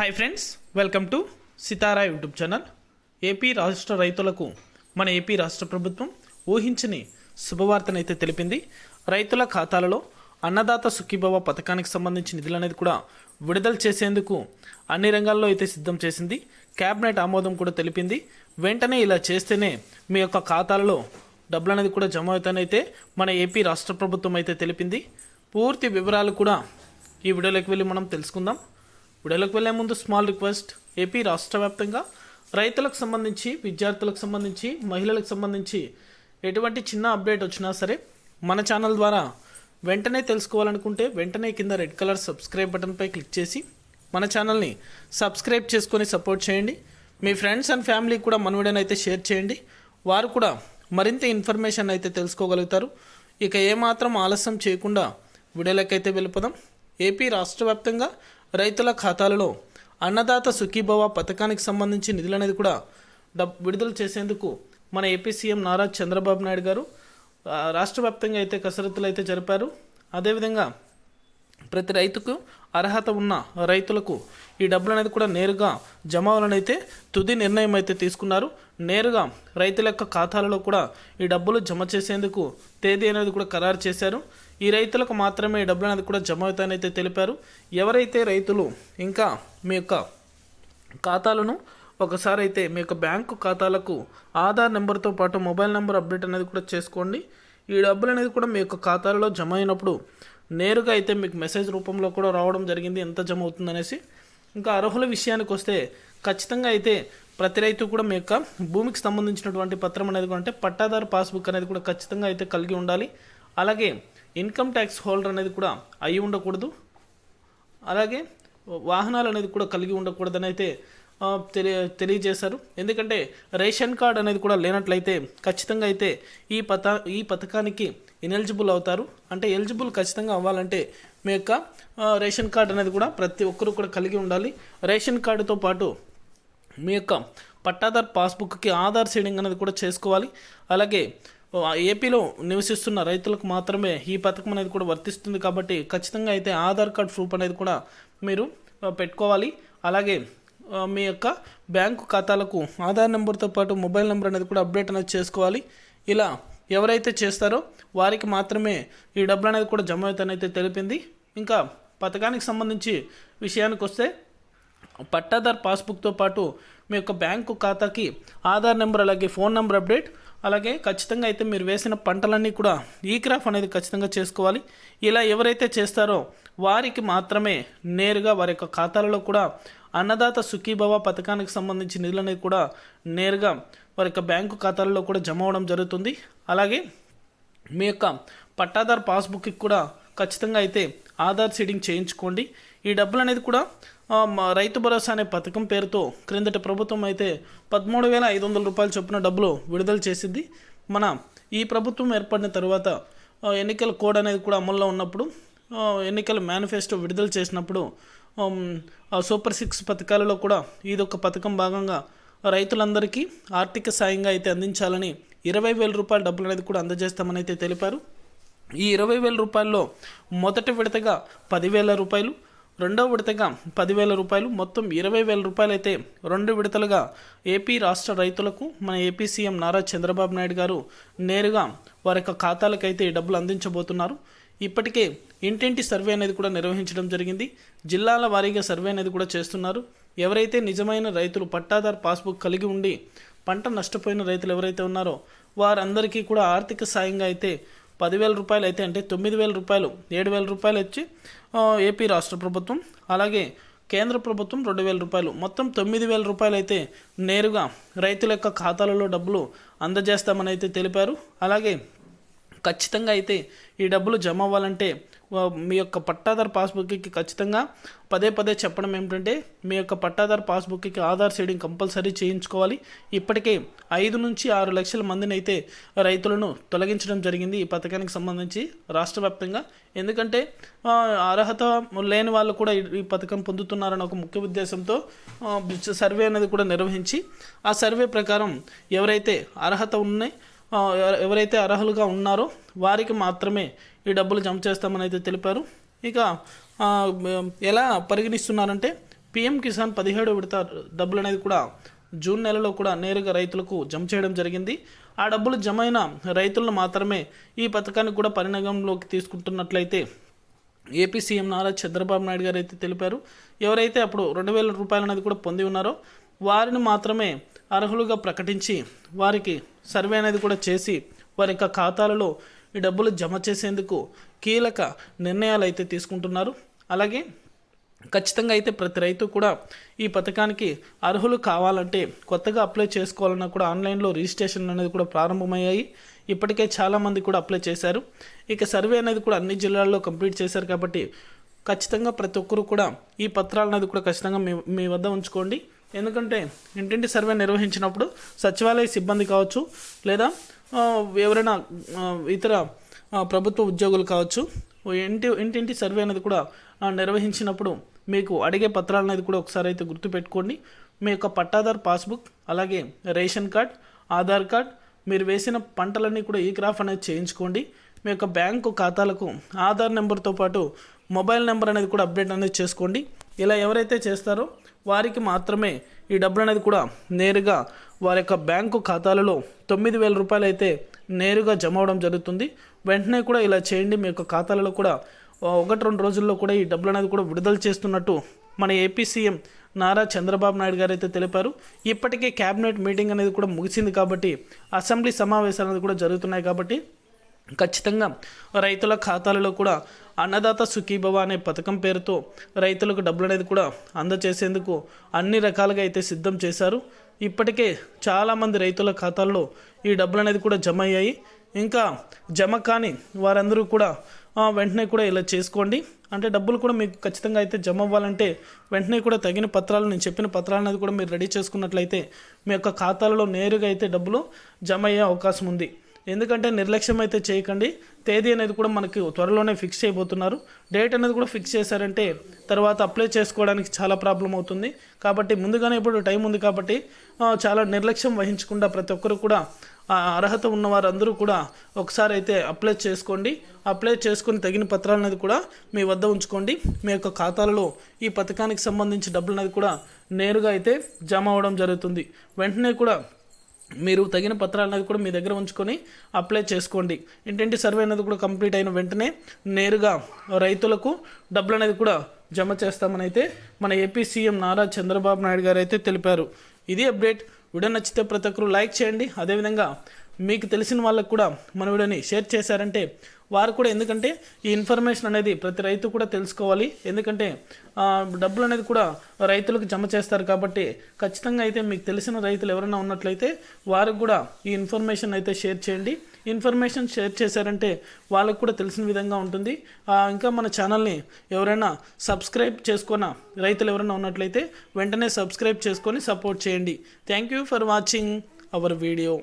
Hi friends welcome to Sitara YouTube channel AP రాష్ట్ర రైతులకు మన ఏపీ రాష్ట్ర ప్రభుత్వం ఊహించని శుభవార్తనైతే తెలిపింది. రైతుల ఖాతాలలో అన్నదాత సుఖీభవ పథకానికి సంబంధించి నిధులు అనేది కూడా విడుదల చేసేందుకు అన్ని రంగాల్లో అయితే సిద్ధం చేసింది. క్యాబినెట్ ఆమోదం కూడా తెలిపింది. వెంటనే ఇలా చేస్తేనే మీ యొక్క ఖాతాలలో డబ్బులు అనేది కూడా జమ అవుతానైతే మన ఏపీ రాష్ట్ర ప్రభుత్వం అయితే తెలిపింది. పూర్తి వివరాలు కూడా ఈ వీడియోలోకి వెళ్ళి మనం తెలుసుకుందాం. వీడియోలోకి వెళ్ళే ముందు స్మాల్ రిక్వెస్ట్. ఏపీ రాష్ట్ర వ్యాప్తంగా రైతులకు సంబంధించి విద్యార్థులకు సంబంధించి మహిళలకు సంబంధించి ఎటువంటి చిన్న అప్డేట్ వచ్చినా సరే మన ఛానల్ ద్వారా వెంటనే తెలుసుకోవాలనుకుంటే వెంటనే కింద రెడ్ కలర్ సబ్స్క్రైబ్ బటన్పై క్లిక్ చేసి మన ఛానల్ని సబ్స్క్రైబ్ చేసుకొని సపోర్ట్ చేయండి. మీ ఫ్రెండ్స్ అండ్ ఫ్యామిలీకి కూడా మన వీడియోని అయితే షేర్ చేయండి. వారు కూడా మరింత ఇన్ఫర్మేషన్ అయితే తెలుసుకోగలుగుతారు. ఇక ఏమాత్రం ఆలస్యం చేయకుండా వీడియోలోకి అయితే వెళ్ళిపోదాం. ఏపీ రాష్ట్ర వ్యాప్తంగా రైతుల ఖాతాలలో అన్నదాత సుఖీభవ పథకానికి సంబంధించి నిధులు అనేది కూడా డబ్ విడుదల చేసేందుకు మన ఏపీ సీఎం నారా చంద్రబాబు నాయుడు గారు రాష్ట్ర వ్యాప్తంగా అయితే కసరత్తులు అయితే జరిపారు. అదేవిధంగా ప్రతి రైతుకు అర్హత ఉన్న రైతులకు ఈ డబ్బులు అనేది కూడా నేరుగా జమ అవ్వాలనైతే అయితే తుది నిర్ణయం అయితే తీసుకున్నారు. నేరుగా రైతుల యొక్క ఖాతాలలో కూడా ఈ డబ్బులు జమ చేసేందుకు తేదీ అనేది కూడా ఖరారు చేశారు. ఈ రైతులకు మాత్రమే ఈ డబ్బులు అనేది కూడా జమ అవుతాయని అయితే తెలిపారు. ఎవరైతే రైతులు ఇంకా మీ యొక్క ఖాతాలను ఒకసారి అయితే మీ యొక్క బ్యాంకు ఖాతాలకు ఆధార్ నెంబర్తో పాటు మొబైల్ నెంబర్ అప్డేట్ అనేది కూడా చేసుకోండి. ఈ డబ్బులు అనేది కూడా మీ యొక్క ఖాతాలలో జమ అయినప్పుడు నేరుగా అయితే మీకు మెసేజ్ రూపంలో కూడా రావడం జరిగింది ఎంత జమ అవుతుందనేసి ఇంకా అర్హుల విషయానికి వస్తే ఖచ్చితంగా అయితే ప్రతి రైతు కూడా మీ యొక్క భూమికి సంబంధించినటువంటి పత్రం అనేది కూడా అంటే పట్టాదారు పాస్బుక్ అనేది కూడా ఖచ్చితంగా అయితే కలిగి ఉండాలి. అలాగే ఇన్కమ్ ట్యాక్స్ హోల్డర్ అనేది కూడా అయి ఉండకూడదు. అలాగే వాహనాలు అనేది కూడా కలిగి ఉండకూడదని అయితే తెలియ తెలియజేశారు. ఎందుకంటే రేషన్ కార్డ్ అనేది కూడా లేనట్లయితే ఖచ్చితంగా అయితే ఈ పథ ఈ పథకానికి ఇనెలిజిబుల్ అవుతారు. అంటే ఎలిజిబుల్ ఖచ్చితంగా అవ్వాలంటే మీ యొక్క రేషన్ కార్డ్ అనేది కూడా ప్రతి ఒక్కరు కూడా కలిగి ఉండాలి. రేషన్ కార్డుతో పాటు మీ యొక్క పట్టాదార్ పాస్బుక్కి ఆధార్ సీడింగ్ అనేది కూడా చేసుకోవాలి. అలాగే ఏపీలో నివసిస్తున్న రైతులకు మాత్రమే ఈ పథకం అనేది కూడా వర్తిస్తుంది కాబట్టి ఖచ్చితంగా అయితే ఆధార్ కార్డ్ ప్రూఫ్ అనేది కూడా మీరు పెట్టుకోవాలి. అలాగే మీ యొక్క బ్యాంకు ఖాతాలకు ఆధార్ నెంబర్తో పాటు మొబైల్ నెంబర్ అనేది కూడా అప్డేట్ అనేది చేసుకోవాలి. ఇలా ఎవరైతే చేస్తారో వారికి మాత్రమే ఈ డబ్బులు అనేది కూడా జమ అవుతానైతే తెలిపింది. ఇంకా పథకానికి సంబంధించి విషయానికి వస్తే పట్టాదార్ పాస్బుక్తో పాటు మీ యొక్క బ్యాంకు ఖాతాకి ఆధార్ నెంబర్ అలాగే ఫోన్ నెంబర్ అప్డేట్ అలాగే ఖచ్చితంగా అయితే మీరు వేసిన పంటలన్నీ కూడా ఈ క్రాఫ్ అనేది ఖచ్చితంగా చేసుకోవాలి. ఇలా ఎవరైతే చేస్తారో వారికి మాత్రమే నేరుగా వారి యొక్క ఖాతాలలో కూడా అన్నదాత సుఖీభవ పథకానికి సంబంధించి నిధులు అనేది కూడా నేరుగా వారి యొక్క బ్యాంకు ఖాతాలలో కూడా జమ అవడం జరుగుతుంది. అలాగే మీ యొక్క పట్టాదార్ పాస్బుక్కి కూడా ఖచ్చితంగా అయితే ఆధార్ సీడింగ్ చేయించుకోండి. ఈ డబ్బులు అనేది కూడా మా రైతు భరోసా అనే పథకం పేరుతో క్రిందటి ప్రభుత్వం అయితే పదమూడు వేల ఐదు వందల రూపాయలు చొప్పున డబ్బులు విడుదల చేసింది. మన ఈ ప్రభుత్వం ఏర్పడిన తర్వాత ఎన్నికల కోడ్ అనేది కూడా అమల్లో ఉన్నప్పుడు ఎన్నికల మేనిఫెస్టో విడుదల చేసినప్పుడు Um, సూపర్ సిక్స్ పథకాలలో కూడా ఇదొక పథకం భాగంగా రైతులందరికీ ఆర్థిక సాయంగా అయితే అందించాలని ఇరవై వేల రూపాయల డబ్బులు అనేది కూడా అందజేస్తామని అయితే తెలిపారు. ఈ ఇరవై వేల రూపాయల్లో మొదటి విడతగా పదివేల రూపాయలు రెండవ విడతగా పదివేల రూపాయలు మొత్తం ఇరవై వేల రూపాయలు అయితే రెండు విడతలుగా ఏపీ రాష్ట్ర రైతులకు మన ఏపీ సీఎం నారా చంద్రబాబు నాయుడు గారు నేరుగా వారి యొక్క ఖాతాలకైతే ఈ డబ్బులు అందించబోతున్నారు. ఇప్పటికే ఇంటింటి సర్వే అనేది కూడా నిర్వహించడం జరిగింది. జిల్లాల వారీగా సర్వే అనేది కూడా చేస్తున్నారు. ఎవరైతే నిజమైన రైతులు పట్టాదారు పాస్బుక్ కలిగి ఉండి పంట నష్టపోయిన రైతులు ఎవరైతే ఉన్నారో వారందరికీ కూడా ఆర్థిక సాయంగా అయితే పదివేల రూపాయలు అయితే అంటే తొమ్మిది వేల రూపాయలు ఏడు వేల రూపాయలు వచ్చి ఏపీ రాష్ట్ర ప్రభుత్వం అలాగే కేంద్ర ప్రభుత్వం రెండు వేల రూపాయలు. మొత్తం తొమ్మిది వేల రూపాయలు అయితే నేరుగా రైతుల యొక్క ఖాతాలలో డబ్బులు అందజేస్తామని అయితే తెలిపారు. అలాగే ఖచ్చితంగా అయితే ఈ డబ్బులు జమ అవ్వాలంటే మీ యొక్క పట్టాదార్ పాస్బుక్కి ఖచ్చితంగా పదే పదే చెప్పడం ఏమిటంటే మీ యొక్క పట్టాదార్ పాస్బుక్కి ఆధార్ సీడింగ్ కంపల్సరీ చేయించుకోవాలి. ఇప్పటికే ఐదు నుంచి ఆరు లక్షల మందిని అయితే రైతులను తొలగించడం జరిగింది ఈ పథకానికి సంబంధించి రాష్ట్ర వ్యాప్తంగా. ఎందుకంటే అర్హత లేని వాళ్ళు కూడా ఈ- పథకం పొందుతున్నారని ఒక ముఖ్య ఉద్దేశంతో సర్వే అనేది కూడా నిర్వహించి ఆ సర్వే ప్రకారం ఎవరైతే అర్హత ఉన్నాయి ఎవరైతే అర్హులుగా ఉన్నారో వారికి మాత్రమే ఈ డబ్బులు జమ చేస్తామని అయితే తెలిపారు. ఇక ఎలా పరిగణిస్తున్నారంటే పిఎం కిసాన్ పదిహేడు విడత డబ్బులు అనేది కూడా జూన్ నెలలో కూడా నేరుగా రైతులకు జమ చేయడం జరిగింది. ఆ డబ్బులు జమ అయిన రైతులను మాత్రమే ఈ పథకాన్ని కూడా పరిణామంలోకి తీసుకుంటున్నట్లయితే ఏపీ సీఎం నారా చంద్రబాబు నాయుడు గారు అయితే తెలిపారు. ఎవరైతే అప్పుడు రెండు వేల రూపాయలు అనేది కూడా పొంది ఉన్నారో వారిని మాత్రమే అర్హులుగా ప్రకటించి వారికి సర్వే అనేది కూడా చేసి వారి యొక్క ఖాతాలలో ఈ డబ్బులు జమ చేసేందుకు కీలక నిర్ణయాలు అయితే తీసుకుంటున్నారు. అలాగే ఖచ్చితంగా అయితే ప్రతి రైతు కూడా ఈ పథకానికి అర్హులు కావాలంటే కొత్తగా అప్లై చేసుకోవాలన్నా కూడా ఆన్లైన్లో రిజిస్ట్రేషన్ అనేది కూడా ప్రారంభమయ్యాయి. ఇప్పటికే చాలామంది కూడా అప్లై చేశారు. ఇక సర్వే అనేది కూడా అన్ని జిల్లాల్లో కంప్లీట్ చేశారు కాబట్టి ఖచ్చితంగా ప్రతి ఒక్కరు కూడా ఈ పత్రాలు అనేది కూడా ఖచ్చితంగా మీ మీ వద్ద ఉంచుకోండి. ఎందుకంటే ఇంటింటి సర్వే నిర్వహించినప్పుడు సచివాలయ సిబ్బంది కావచ్చు లేదా ఎవరైనా ఇతర ప్రభుత్వ ఉద్యోగులు కావచ్చు ఓ ఇంటి ఇంటింటి సర్వే అనేది కూడా నిర్వహించినప్పుడు మీకు అడిగే పత్రాలు అనేది కూడా ఒకసారి అయితే గుర్తుపెట్టుకోండి. మీ యొక్క పట్టాదార్ పాస్బుక్ అలాగే రేషన్ కార్డ్ ఆధార్ కార్డ్ మీరు వేసిన పంటలన్నీ కూడా ఈ క్రాఫ్ అనేది చేయించుకోండి. మీ యొక్క బ్యాంకు ఖాతాలకు ఆధార్ నెంబర్తో పాటు మొబైల్ నెంబర్ అనేది కూడా అప్డేట్ అనేది చేసుకోండి. ఇలా ఎవరైతే చేస్తారో వారికి మాత్రమే ఈ డబ్బులు అనేది కూడా నేరుగా వారి యొక్క బ్యాంకు ఖాతాలలో తొమ్మిది వేల రూపాయలు అయితే నేరుగా జమ అవడం జరుగుతుంది. వెంటనే కూడా ఇలా చేయండి. మీ యొక్క ఖాతాలలో కూడా ఒకటి రెండు రోజుల్లో కూడా ఈ డబ్బులు అనేది కూడా విడుదల చేస్తున్నట్టు మన ఏపీ సీఎం నారా చంద్రబాబు నాయుడు గారు అయితే తెలిపారు. ఇప్పటికే క్యాబినెట్ మీటింగ్ అనేది కూడా ముగిసింది కాబట్టి అసెంబ్లీ సమావేశాలు అనేది కూడా జరుగుతున్నాయి కాబట్టి ఖచ్చితంగా రైతుల ఖాతాలలో కూడా అన్నదాత సుఖీభవ అనే పథకం పేరుతో రైతులకు డబ్బులు అనేది కూడా అందచేసేందుకు అన్ని రకాలుగా అయితే సిద్ధం చేశారు. ఇప్పటికే చాలామంది రైతుల ఖాతాల్లో ఈ డబ్బులు అనేది కూడా జమ అయ్యాయి ఇంకా జమ కాని వారందరూ కూడా వెంటనే కూడా ఇలా చేసుకోండి. అంటే డబ్బులు కూడా మీకు ఖచ్చితంగా అయితే జమ అవ్వాలంటే వెంటనే కూడా తగిన పత్రాలు నేను చెప్పిన పత్రాలు అనేది కూడా మీరు రెడీ చేసుకున్నట్లయితే మీ యొక్క ఖాతాలలో నేరుగా అయితే డబ్బులు జమ అయ్యే అవకాశం ఉంది. ఎందుకంటే నిర్లక్ష్యం అయితే చేయకండి. తేదీ అనేది కూడా మనకి త్వరలోనే ఫిక్స్ చేయబోతున్నారు. డేట్ అనేది కూడా ఫిక్స్ చేశారంటే తర్వాత అప్లై చేసుకోవడానికి చాలా ప్రాబ్లం అవుతుంది. కాబట్టి ముందుగానే ఇప్పుడు టైం ఉంది కాబట్టి చాలా నిర్లక్ష్యం వహించకుండా ప్రతి ఒక్కరు కూడా అర్హత ఉన్న వారందరూ కూడా ఒకసారి అయితే అప్లై చేసుకోండి. అప్లై చేసుకుని తగిన పత్రాలు అనేది కూడా మీ వద్ద ఉంచుకోండి. మీ యొక్క ఖాతాలలో ఈ పథకానికి సంబంధించి డబ్బులు అనేది కూడా నేరుగా అయితే జమ అవ్వడం జరుగుతుంది. వెంటనే కూడా మీరు తగిన పత్రాలు అనేది కూడా మీ దగ్గర ఉంచుకొని అప్లై చేసుకోండి. ఇంటింటి సర్వే అనేది కూడా కంప్లీట్ అయిన వెంటనే నేరుగా రైతులకు డబ్బులు అనేది కూడా జమ చేస్తామని అయితే మన ఏపీ సీఎం నారా చంద్రబాబు నాయుడు గారు అయితే తెలిపారు. ఇది అప్డేట్. వీడియో నచ్చితే ప్రతి ఒక్కరు లైక్ చేయండి. అదేవిధంగా మీకు తెలిసిన వాళ్ళకు కూడా మన వీడియోని షేర్ చేశారంటే వారు కూడా ఎందుకంటే ఈ ఇన్ఫర్మేషన్ అనేది ప్రతి రైతు కూడా తెలుసుకోవాలి. ఎందుకంటే డబ్బులు అనేది కూడా రైతులకు జమ చేస్తారు కాబట్టి ఖచ్చితంగా అయితే మీకు తెలిసిన రైతులు ఎవరైనా ఉన్నట్లయితే వారికి కూడా ఈ ఇన్ఫర్మేషన్ అయితే షేర్ చేయండి. ఇన్ఫర్మేషన్ షేర్ చేశారంటే వాళ్ళకు కూడా తెలిసిన విధంగా ఉంటుంది. ఇంకా మన ఛానల్ని ఎవరైనా సబ్స్క్రైబ్ చేసుకున్న రైతులు ఎవరైనా ఉన్నట్లయితే వెంటనే సబ్స్క్రైబ్ చేసుకొని సపోర్ట్ చేయండి. Thank you for watching our video.